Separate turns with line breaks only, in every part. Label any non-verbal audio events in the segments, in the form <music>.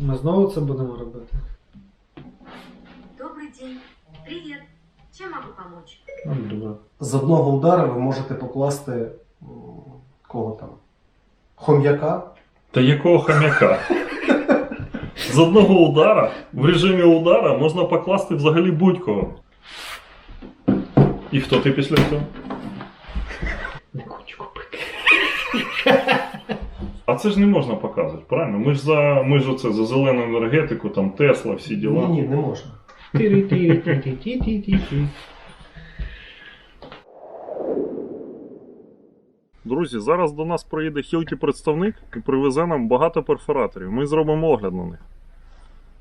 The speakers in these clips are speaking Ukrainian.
Ми знову це будемо робити.
Добрый день. Привет. Чем могу помочь?
Ну, добре.
З одного удара ви можете покласти м, кого там? Хом'яка.
Та якого хам'яка? З одного удара в режимі удара можна покласти взагалі будь-кого. І хто ти після цього?
Не хочу купити.
А це ж не можна показувати, правильно? Ми ж за ми ж оце за зелену енергетику, там Тесла, всі діла.
Ні, ні, не можна.
Друзі, зараз до нас приїде Хілті представник і привезе нам багато перфораторів. Ми зробимо огляд на них.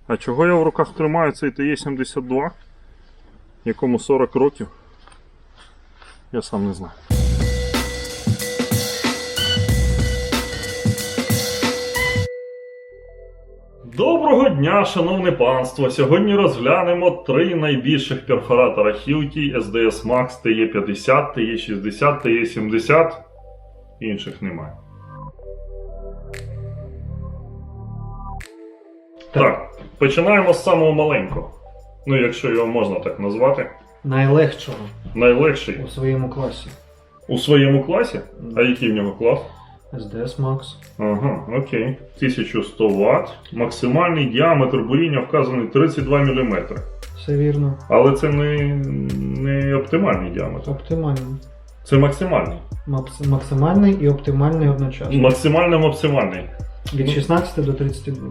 А чого я в руках тримаю цей ТЕ-72, якому 40 років? Я сам не знаю. Доброго дня, шановне панство! Сьогодні розглянемо три найбільших перфоратора Hilti SDS Max TE50, TE60, TE70. Інших немає. Так, починаємо з самого маленького. Ну, якщо його можна так назвати.
Найлегшого
Найлегший
у своєму класі.
у своєму класі. А який в нього клас?
SDS Max.
Ага, окей. 1100 Вт. Максимальний діаметр буріння вказаний 32 мм.
Все вірно.
Але це не, не оптимальний діаметр.
Оптимальний.
Це максимальний.
Макс- Максимальний і оптимальний одночасно.
Максимально максимальний.
Від 16 до 32.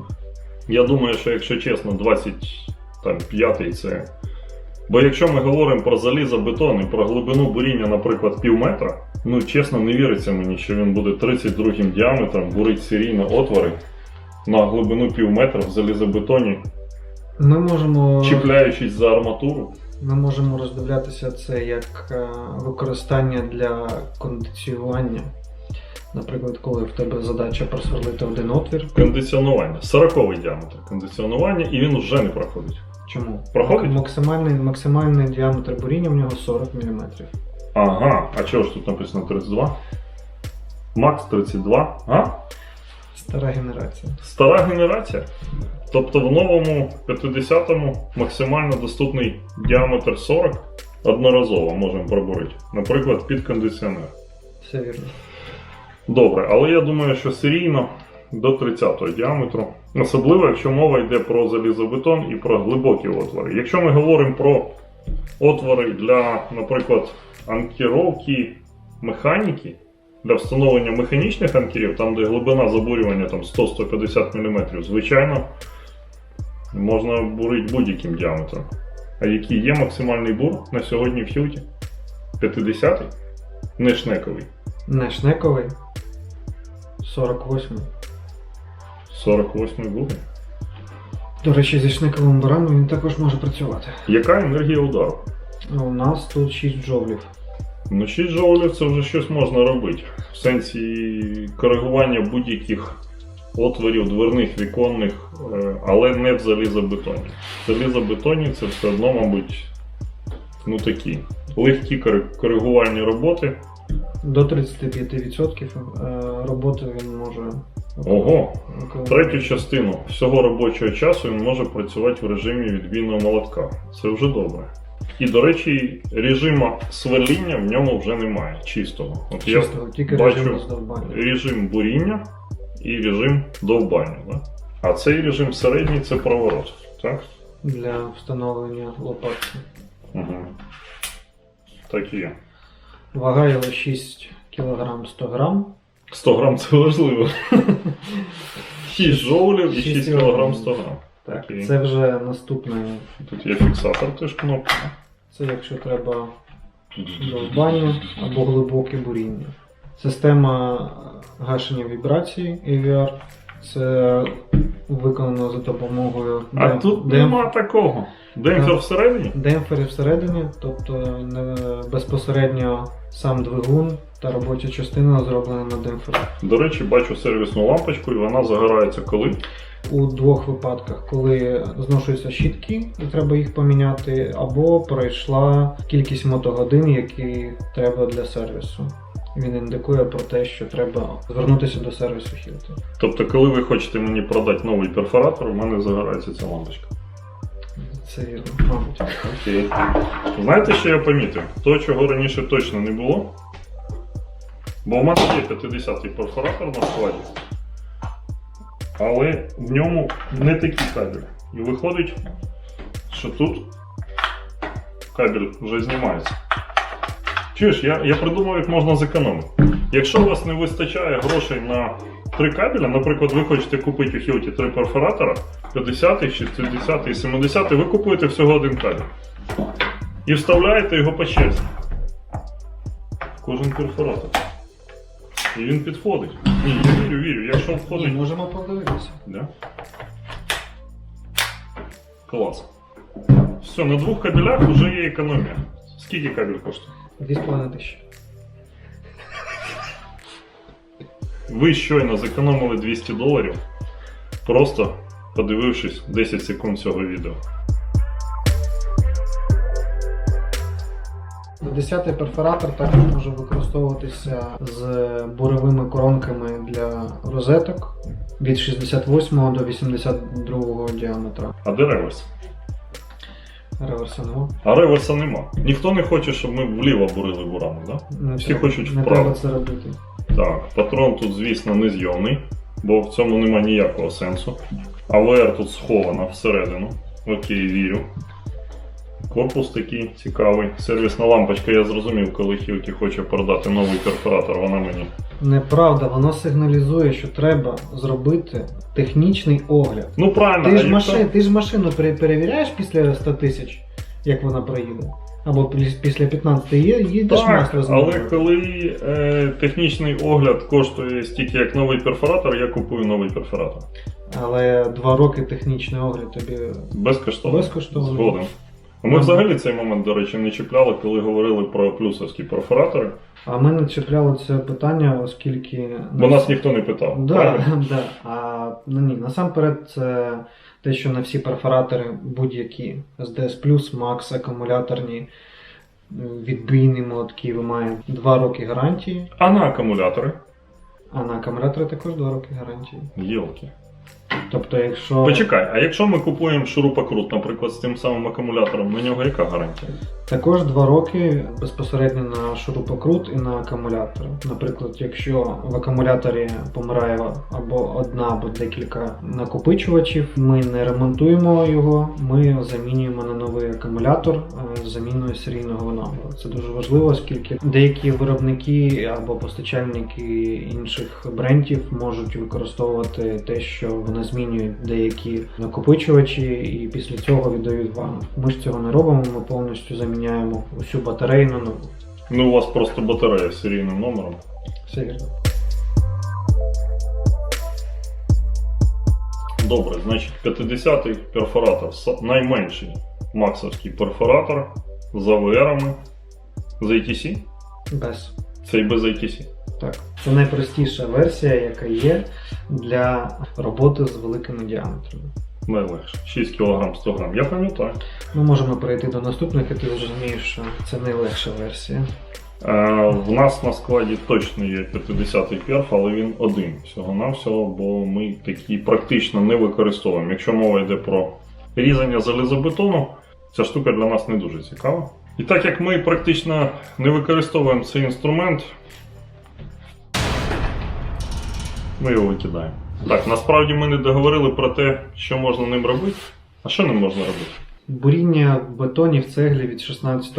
Я думаю, що якщо чесно, 25 це. Бо якщо ми говоримо про залізобетон і про глибину буріння, наприклад, пів метра, ну чесно, не віриться мені, що він буде 32 діаметром бурить серійно отвори на глибину пів метра в залізобетоні,
Ми можемо,
чіпляючись за арматуру.
ми можемо роздивлятися це як е, використання для кондиціювання. Наприклад, коли в тебе задача просверлити один отвір.
Кондиціонування. 40 діаметр кондиціонування, і він вже не проходить.
Чому?
Проходить?
Максимальний, максимальний діаметр буріння в нього 40 мм.
Ага, а чого ж тут написано 32? Макс 32. А?
Стара генерація.
Стара генерація. Тобто в новому 50-му максимально доступний діаметр 40 одноразово можемо пробурити. Наприклад, під кондиціонер.
Все вірно.
Добре, але я думаю, що серійно до 30-го діаметру. Особливо, якщо мова йде про залізобетон і про глибокі отвори. Якщо ми говоримо про отвори для, наприклад, анкіровки механіки, для встановлення механічних анкерів, там, де глибина забурювання там 100-150 мм, звичайно, можна бурити будь-яким діаметром. А який є максимальний бур на сьогодні в Хьюті? 50-й? Не шнековий.
Не шнековий. 48.
48 бур.
До речі, зі шнековим бараном він також може працювати.
Яка енергія удару?
У нас тут 6 джоулів.
Ну, 6 джоулів це вже щось можна робити. В сенсі коригування будь-яких отворів дверних, віконних, е, але не в залізобетоні. В залізобетоні це все одно, мабуть, ну такі легкі коригувальні роботи.
До 35% е, роботи він може.
Ого, третю частину всього робочого часу він може працювати в режимі відбійного молотка. Це вже добре. І, до речі, режиму сверління в ньому вже немає чистого. От
Чисто, тільки
бачу
режим роздовбання.
режим буріння і режим довбання. Да? А цей режим середній це проворот. Так?
Для встановлення лопатки.
Угу. Так і є.
Вага його 6 кг 100 грам.
100 грам це важливо. 6 жоулів і 6 кг 100 грам.
Так,
Окей.
це вже наступне.
Тут є фіксатор теж кнопки.
Це якщо треба довбання або глибоке буріння. Система гашення вібрації AVR. Це виконано за допомогою
А
дем-
тут
дем-
нема такого. Демпфер
Так.
всередині?
демпфери всередині, тобто не безпосередньо сам двигун та робоча частина зроблена на демпферах.
До речі, бачу сервісну лампочку, і вона загорається коли?
У двох випадках, коли зношуються щітки і треба їх поміняти, або пройшла кількість мотогодин, які треба для сервісу. Він індикує про те, що треба звернутися до сервісу Hilti.
Тобто, коли ви хочете мені продати новий перфоратор, у мене загорається ця лампочка.
Це вірно, мабуть.
Окей. Знаєте, що я помітив? То, чого раніше точно не було. Бо в мене є 50-й перфоратор на складі. Але в ньому не такі кабелі. І виходить, що тут кабель вже знімається. Чуєш, я, я придумав, як можна зекономити. Якщо у вас не вистачає грошей на три кабеля, наприклад, ви хочете купити у Hilti три перфоратора, 50, 60 і 70, ви купуєте всього один кабель. І вставляєте його по черзі. Кожен перфоратор. І він підходить. Ні, я вірю, вірю. Якщо
Ні,
входить.
можемо подивитися.
Да? Клас. Все, на двох кабелях вже є економія. Скільки кабель коштує?
2,5 тисячі.
Ви щойно зекономили 200 доларів, просто подивившись 10 секунд цього відео.
10-й перфоратор також може використовуватися з буровими коронками для розеток від 68 до 82 діаметра.
А де реверс?
Реверса нема.
А реверса нема. Ніхто не хоче, щоб ми вліво бурили бурами, да?
Не
Всі
треба-
хочуть
Не
вправо.
треба це робити.
Так, патрон тут, звісно, не зйомний, бо в цьому нема ніякого сенсу. АВР тут схована всередину. Окей, вірю. Корпус такий цікавий. Сервісна лампочка, я зрозумів, коли Хілті хоче продати новий перфоратор, вона мені.
Неправда, воно сигналізує, що треба зробити технічний огляд.
Ну правильно,
Ти ж, машин, ти ж машину перевіряєш після 100 тисяч, як вона проїде. Або після 15 є, їдеш масло
але коли е, технічний огляд коштує стільки, як новий перфоратор, я купую новий перфоратор.
Але два роки технічний огляд тобі
Безкоштовно.
Безкоштовно.
Згоден. А Ми
Ага.
взагалі цей момент, до речі, не чіпляли, коли говорили про плюсовські перфоратори,
А ми не чіпляло це питання, оскільки.
бо нас ніхто не питав.
Да, <laughs> да. А ну, ні, насамперед, це те, що на всі перфоратори будь-які SDS Max, акумуляторні, відбійні молотки, ви маєте 2 роки гарантії,
А на акумулятори?
а на акумулятори також 2 роки гарантії.
Єлки.
Тобто, якщо.
Почекай, а якщо ми купуємо шурупокрут, наприклад, з тим самим акумулятором, на нього яка гарантія?
Також 2 роки безпосередньо на шурупокрут і на акумулятор. Наприклад, якщо в акумуляторі помирає або одна, або декілька накопичувачів, ми не ремонтуємо його, ми замінюємо на новий акумулятор е, з заміною серійного набору. Це дуже важливо, оскільки деякі виробники або постачальники інших брендів можуть використовувати те, що вони змінюють деякі накопичувачі, і після цього віддають вам. Ми ж цього не робимо, ми повністю заміняємо усю батарею на нову.
Ну, у вас просто батарея з серійним номером.
Все вірно.
Добре, значить 50-й перфоратор, найменший максовський перфоратор з АВРами з ATC.
Без.
Це і без ATC.
Так. Це найпростіша версія, яка є для роботи з великими діаметрами.
Найлегше. 6 кг 100 грам. Я пам'ятаю.
Ми можемо перейти до наступних, і ти зрозумієш, що це найлегша версія.
Е, в нас на складі точно є 50-й перф, але він один всього-навсього, бо ми такі практично не використовуємо. Якщо мова йде про різання залізобетону, ця штука для нас не дуже цікава. І так як ми практично не використовуємо цей інструмент, ми його викидаємо. Так, насправді ми не договорили про те, що можна ним робити. А що ним можна робити?
Буріння в бетоні в цеглі від 16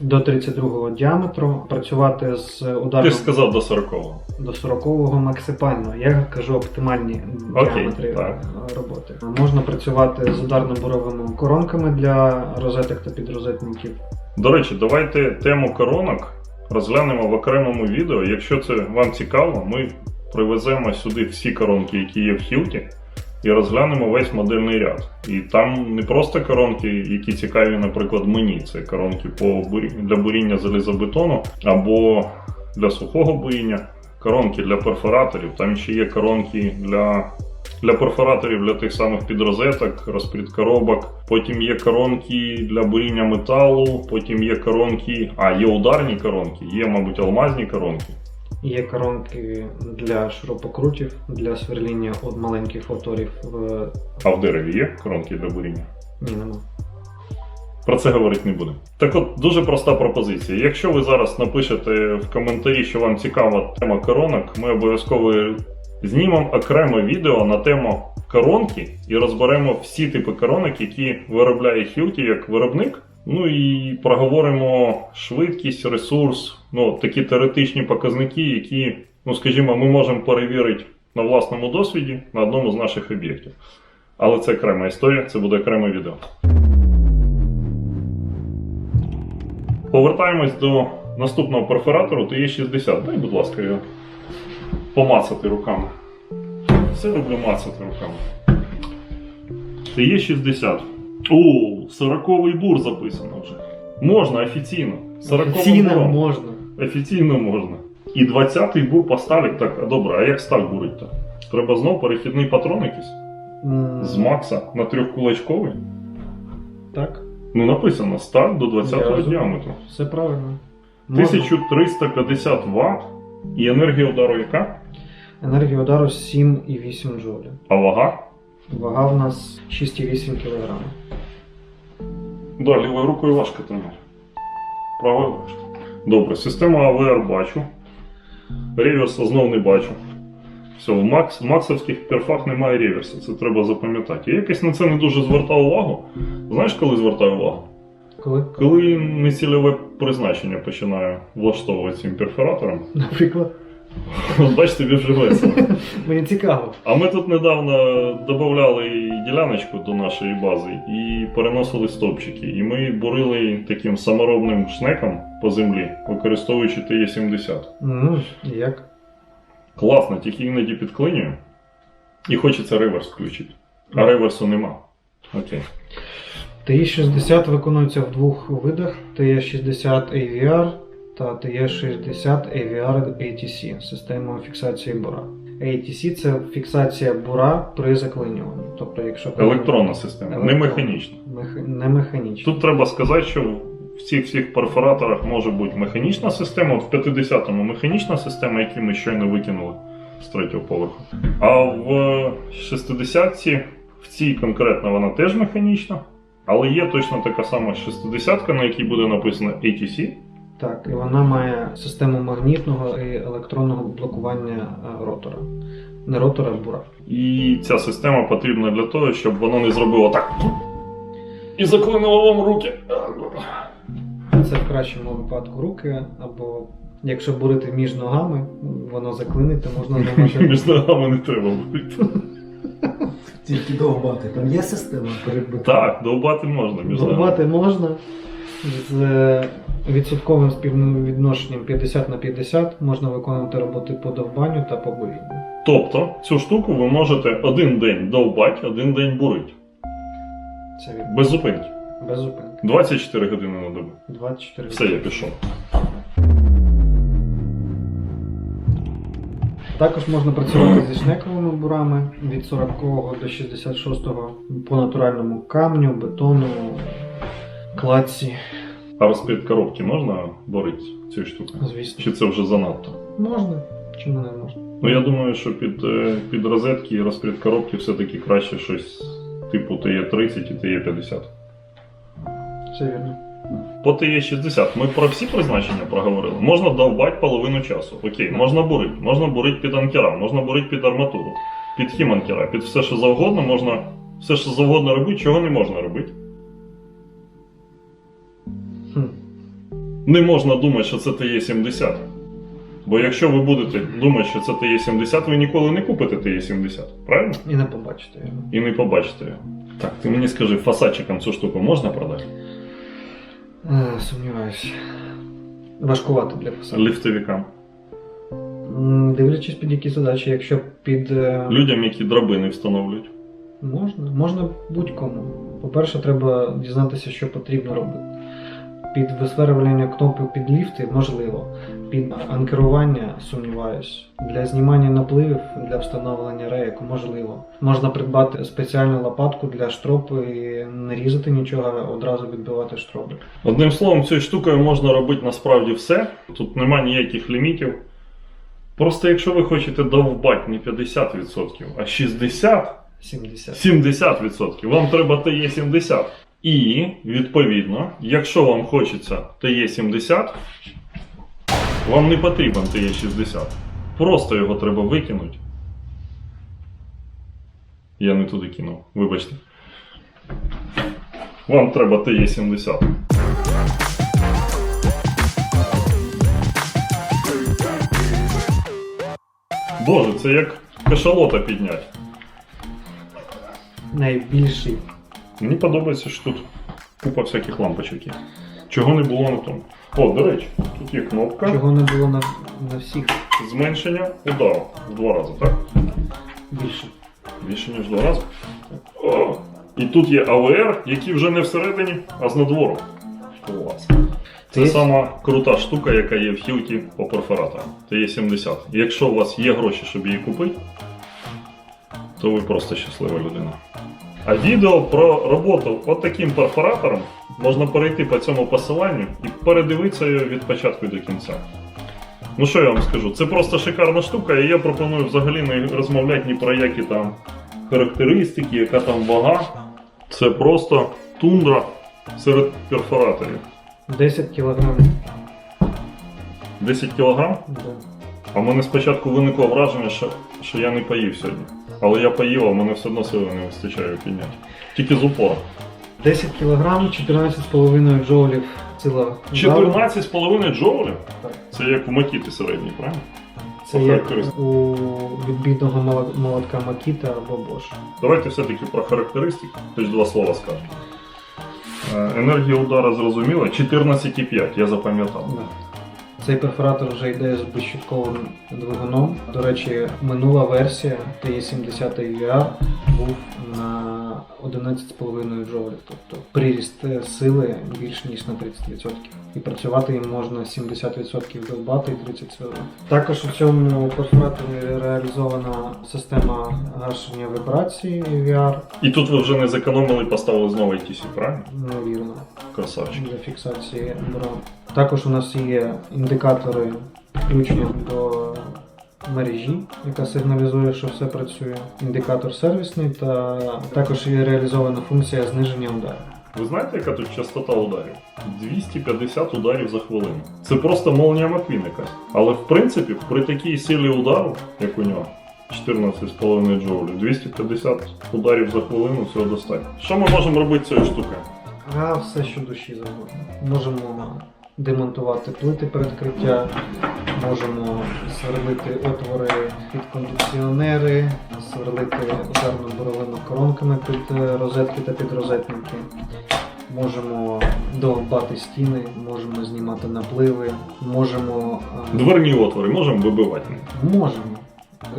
до 32 діаметру, працювати з ударом Ти
ж сказав до 40-го.
до 40-го максимально. Я кажу оптимальні
Окей,
діаметри
так.
роботи. Можна працювати з ударно-буровими коронками для розеток та підрозетників.
До речі, давайте тему коронок розглянемо в окремому відео. Якщо це вам цікаво, ми привеземо сюди всі коронки, які є в Хілті, і розглянемо весь модельний ряд. І там не просто коронки, які цікаві, наприклад, мені. Це коронки по для буріння залізобетону або для сухого буріння, коронки для перфораторів. Там ще є коронки для для перфораторів для тих самих підрозеток, розплід коробок. Потім є коронки для буріння металу, потім є коронки, а є ударні коронки, є, мабуть, алмазні коронки.
Є коронки для шурупокрутів, для сверління от маленьких отворів в
А в дереві є коронки для буріння?
ні, нема.
Про це говорити не будемо. Так от дуже проста пропозиція. Якщо ви зараз напишете в коментарі, що вам цікава тема коронок, ми обов'язково знімемо окреме відео на тему коронки і розберемо всі типи коронок, які виробляє Hilti як виробник. Ну і проговоримо швидкість, ресурс, ну такі теоретичні показники, які, ну скажімо, ми можемо перевірити на власному досвіді на одному з наших об'єктів. Але це окрема історія, це буде окреме відео. Повертаємось до наступного перфоратору ТЕ60. Дай, будь ласка, його помацати руками. Все люблю мацати руками. ТЕ60. О, 40-й бур записано вже. Можна офіційно. 40
Офіційно
буром.
можна.
Офіційно можна. І 20-й бур поставить так, а добре, а як сталь бурить то? Треба знов перехідний патрон якийсь
М,
з Макса на трьохкулачковий.
Так,
Ну написано сталь до 20-го діаметру.
все правильно. Можна.
1350 Вт і енергія удару яка?
Енергія удару 7,8 джоулі.
А вага?
Вага в нас 6,8 кг.
Да, лівою рукою важко тримати. Правою важко. Добре, система АВР бачу. Реверса знов не бачу. Все, в Макс, максовських перфах немає реверса, це треба запам'ятати. Я якось на це не дуже звертав увагу. Знаєш, коли звертаю увагу?
Коли?
Коли нецільове призначення починаю влаштовувати цим перфоратором.
Наприклад.
От Бач, тобі весело.
Мені цікаво.
А ми тут недавно додавали діляночку до нашої бази і переносили стовпчики. І ми бурили таким саморобним шнеком по землі, використовуючи ТЕ-70.
М, Як?
Класно, тільки іноді підклинює. І хочеться реверс включити. А реверсу нема. Окей.
TE60 виконується в двох видах: TE60 AVR та TE60 AVR ATC системою фіксації бура. ATC це фіксація бура при заклинюванні. Тобто, якщо
Електронна система, не механічна.
Мех... не механічна.
Тут треба сказати, що в цих всіх перфораторах може бути механічна система, от в 50-му механічна система, яку ми щойно викинули з третього поверху. А в 60-ці, в цій конкретно вона теж механічна, але є точно така сама 60-ка, на якій буде написано ATC.
Так, і вона має систему магнітного і електронного блокування е, ротора. Не ротора, а бура.
І ця система потрібна для того, щоб воно не зробило так. І заклинило вам руки.
Це в кращому випадку руки, або якщо бурити між ногами, воно заклинити, можна зламати. <laughs>
Між ногами не треба бути.
Тільки довбати. Там є система передбита.
Так, довбати можна між ногами.
Зламати можна з е, відсотковим співвідношенням 50 на 50 можна виконувати роботи по довбанню та по бурінню.
Тобто цю штуку ви можете один день довбати, один день бурити.
Це від
Без зупинки.
без зупинки.
24 години на добу.
24
Все, я пішов.
Також можна працювати зі шнековими бурами від 40 до 66 по натуральному камню, бетону, кладці.
А розпід коробки можна борити цією штукою?
Звісно,
Чи це вже занадто?
можна. Чому не можна?
Ну я думаю, що під, е, під розетки і розпід коробки все-таки краще щось типу ТЕ30 і ТЕ50.
Все вірно.
По ТЕ60 ми про всі призначення проговорили. Можна довбати половину часу. Окей, можна бурити. Можна бурити під анкера, можна бурити під арматуру, під хіманкера, під все, що завгодно, можна все, що завгодно робити, чого не можна робити. Не можна думати, що це ТЕ70. Бо якщо ви будете думати, що це ТЕ70, ви ніколи не купите ТЕ70, правильно?
І не побачите його.
І не побачите його. Так, ти мені скажи, фасадчикам цю штуку можна продати?
Е, Сумніваюся. Важкувато для фасаду.
Ліфтовикам.
М, Дивлячись під які задачі, якщо під е,
Людям, які драбини встановлюють.
можна, можна будь-кому. По-перше, треба дізнатися, що потрібно робити. Під висверлювання кнопок під ліфти можливо. Під анкерування сумніваюсь. Для знімання напливів, для встановлення рейок можливо. Можна придбати спеціальну лопатку для штроп і не різати нічого, а одразу відбивати штроби.
Одним словом, цією штукою можна робити насправді все. Тут нема ніяких лімітів. Просто якщо ви хочете довбати не 50%, а 60%,
70.
70%, вам треба ТЕ-70. І, відповідно, якщо вам хочеться ТЕ-70, вам не потрібен ТЕ-60. Просто його треба викинути. Я не туди кинув, вибачте. Вам треба ТЕ-70. Боже, це як кашалота підняти.
Найбільший.
Мені подобається, що тут купа всяких лампочок є. Чого не було на тому. О, до речі, тут є кнопка
Чого не було на, на всіх
зменшення удару в два рази, так?
більше.
Більше, ніж в два рази. О, і тут є АВР, який вже не всередині, а з надвору. Клас. Це
Є-
сама крута штука, яка є в хілті по перфораторам. Це є 70. Якщо у вас є гроші, щоб її купити, то ви просто щаслива людина. А відео про роботу от таким перфоратором можна перейти по цьому посиланню і передивитися його від початку до кінця. Ну що я вам скажу? Це просто шикарна штука, і я пропоную взагалі не розмовляти ні про які там характеристики, яка там вага. Це просто тундра серед перфораторів.
10 кілограмів.
10 кілограм?
Да.
А в мене спочатку виникло враження, що, що я не поїв сьогодні. Але я поїв, а в мене все одно сили не вистачає підняти. Тільки з упора.
10 кілограм, 14,5 джоулів сила.
14,5 джоулів?
Так.
Це як в макіти середній, правильно?
Це як у відбійного моло- молотка Макіта або Bosch.
Давайте все-таки про характеристики, хоч два слова скажемо. Е, Енергія удара зрозуміла, 14,5, я запам'ятав.
Да. Цей перфоратор вже йде з безщитковим двигуном. До речі, минула версія TE70 VR був на 11,5 джоулів, тобто приріст сили більш ніж на 30%. І працювати їм можна 70% довбати і 30 сили. Також у цьому перфораторі реалізована система гашення вібрації VR,
І тут ви вже не зекономили, поставили знову ITC, правильно?
невірно.
Красавчик.
для фіксації брон. Також у нас є індикатори включення до мережі, яка сигналізує, що все працює. Індикатор сервісний та також є реалізована функція зниження удару.
Ви знаєте, яка тут частота ударів? 250 ударів за хвилину. Це просто молнія Маквін якась. Але в принципі, при такій силі удару, як у нього, 14,5 джоулів, 250 ударів за хвилину цього достатньо. Що ми можемо робити цією штукою?
А все, що душі завгодно. Можемо демонтувати плити передкриття, можемо сверлити отвори під кондиціонери, сверлити ударно-боровими коронками під е, розетки та підрозетники. Можемо довбати стіни, можемо знімати напливи, можемо. е,
Дверні отвори можемо вибивати.
Можемо,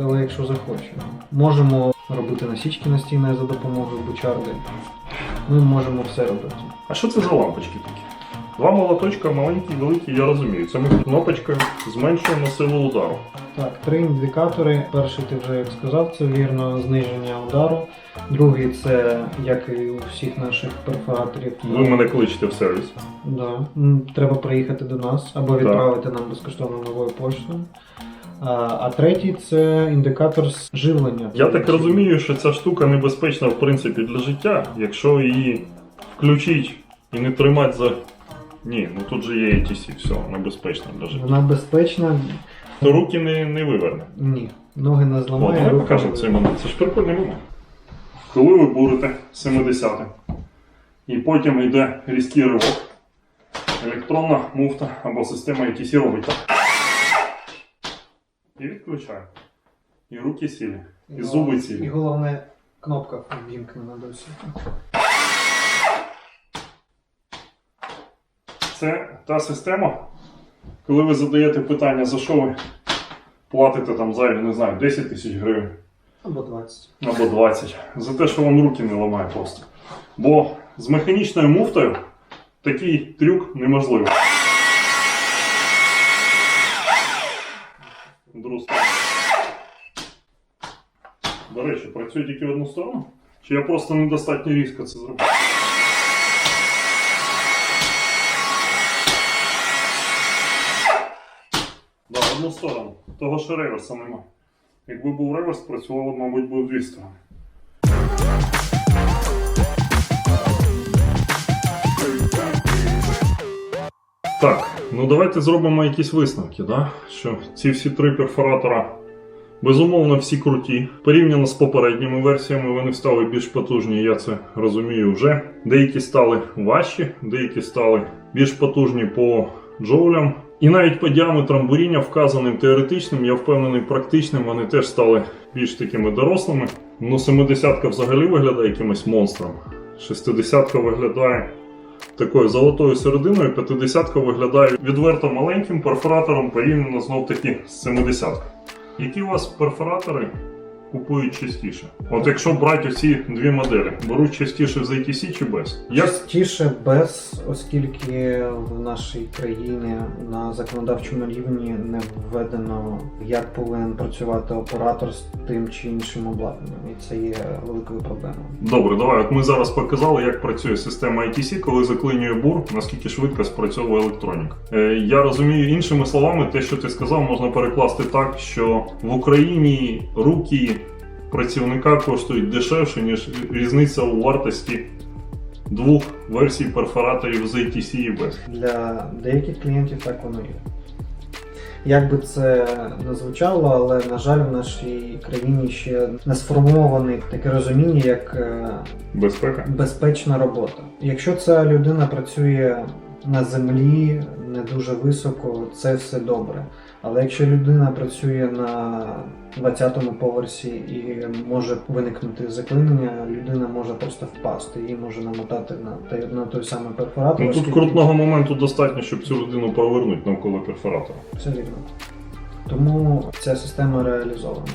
але якщо захочемо. Можемо робити насічки на стінах за допомогою бучарди. Ми можемо все робити.
А що це за лампочки такі? Два молоточка, маленькі, великі, я розумію. Це ми кнопочкою зменшуємо силу удару.
Так, три індикатори. Перший ти вже як сказав, це вірно зниження удару. Другий це, як і у всіх наших перфораторів.
Ви мене кличете в сервіс.
Да. М, Треба приїхати до нас або відправити нам безкоштовно новою поштою. А, а третій це індикатор живлення.
Я так розумію, що ця штука небезпечна в принципі для життя, якщо її включить і не тримати за. Ні, ну тут же є ATC, все, небезпечно для життя.
Вона безпечна.
То руки не, не виверне.
Ні. Ноги не
О,
зламає.
давай
руки
покажемо цей момент. Це ж прикольний момент. Коли ви бурите 70 і потім йде різкий ривок, електронна муфта або система ATC робить так. І відключає. І руки сілі. І зуби
І головне, кнопка ввімкнена досі.
Це та система, коли ви задаєте питання, за що ви платите там за, не знаю, 10 тисяч гривень.
Або 20.
або 20. За те, що вам руки не ламає просто. Бо з механічною муфтою такий трюк неможливий. До речі, працює тільки в одну сторону? Чи я просто недостатньо різко це зробив? Да, одну сторону. Того що реверса нема. Якби був реверс, працювало, мабуть, би дві сторони. Так, ну давайте зробимо якісь висновки, да? що ці всі три перфоратора безумовно всі круті. Порівняно з попередніми версіями вони стали більш потужні, я це розумію вже. Деякі стали важчі, деякі стали більш потужні по джоулям. І навіть по діаметрам буріння, вказаним теоретичним, я впевнений, практичним, вони теж стали більш такими дорослими. Ну, 70-ка взагалі виглядає якимось монстром. 60-ка виглядає такою золотою серединою, 50-ка виглядає відверто маленьким перфоратором порівняно знов таки з 70-ка. Які у вас перфоратори купують частіше? От якщо брати оці дві моделі, беруть частіше з ATC чи без? Як
Частіше без, оскільки в нашій країні на законодавчому рівні не введено, як повинен працювати оператор з тим чи іншим обладнанням, і це є великою проблемою.
Добре, давай. От ми зараз показали, як працює система ITC, коли заклинює бур, наскільки швидко спрацьовує електроніка. Е, я розумію, іншими словами, те, що ти сказав, можна перекласти так, що в Україні руки працівника коштують дешевше, ніж різниця у вартості двох версій перфораторів з ITC і без.
Для деяких клієнтів так воно є. Як би це не звучало, але на жаль, в нашій країні ще не сформоване таке розуміння, як е,
Безпека.
безпечна робота. Якщо ця людина працює на землі не дуже високо, це все добре. Але якщо людина працює на 20-му поверсі і може виникнути заклинення, людина може просто впасти, її може намотати на той, на той самий перфоратор.
Ну тут
оскільки-
крутного моменту достатньо, щоб цю людину повернути навколо перфоратора.
Все вірно. Тому ця система реалізована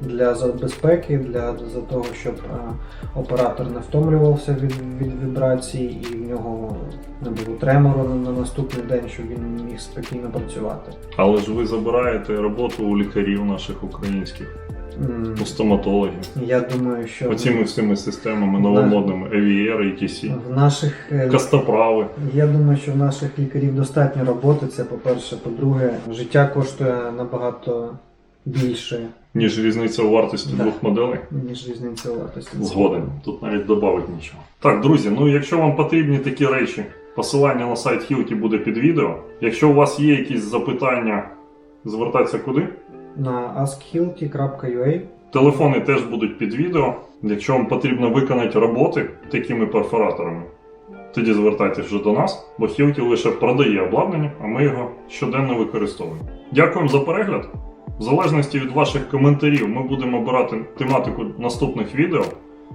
для безпеки, для за того, щоб е, оператор не втомлювався від, від вібрацій і в нього не було тремору на, на наступний день, щоб він міг спокійно працювати.
Але ж ви забираєте роботу у лікарів наших українських, у стоматологів.
Я думаю, що
Оціми всіми системами новомодними EVR, ETC,
в наших е,
Костоправи.
Я думаю, що в наших лікарів достатньо роботи. Це по-перше. По-друге, життя коштує набагато більше,
Ніж різниця у вартості
Да.
двох моделей.
ніж різниця у вартості.
Згоден. Тут навіть додати нічого. Так, друзі, ну якщо вам потрібні такі речі, посилання на сайт Hilti буде під відео. Якщо у вас є якісь запитання, звертайтеся куди.
На askhilti.ua
Телефони теж будуть під відео. Якщо вам потрібно виконати роботи такими перфораторами, тоді звертайтеся вже до нас, бо Hilti лише продає обладнання, а ми його щоденно використовуємо. Дякуємо за перегляд. В залежності від ваших коментарів ми будемо обирати тематику наступних відео.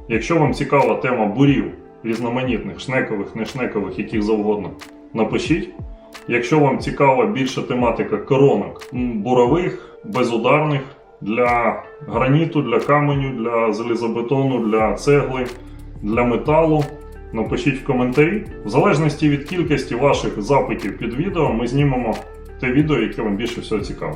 Якщо вам цікава тема бурів різноманітних, шнекових, нешнекових, яких завгодно, напишіть. Якщо вам цікава більше тематика коронок бурових, безударних для граніту, для каменю, для залізобетону, для цегли, для металу, напишіть в коментарі. В залежності від кількості ваших запитів під відео, ми знімемо те відео, яке вам більше всього цікаве.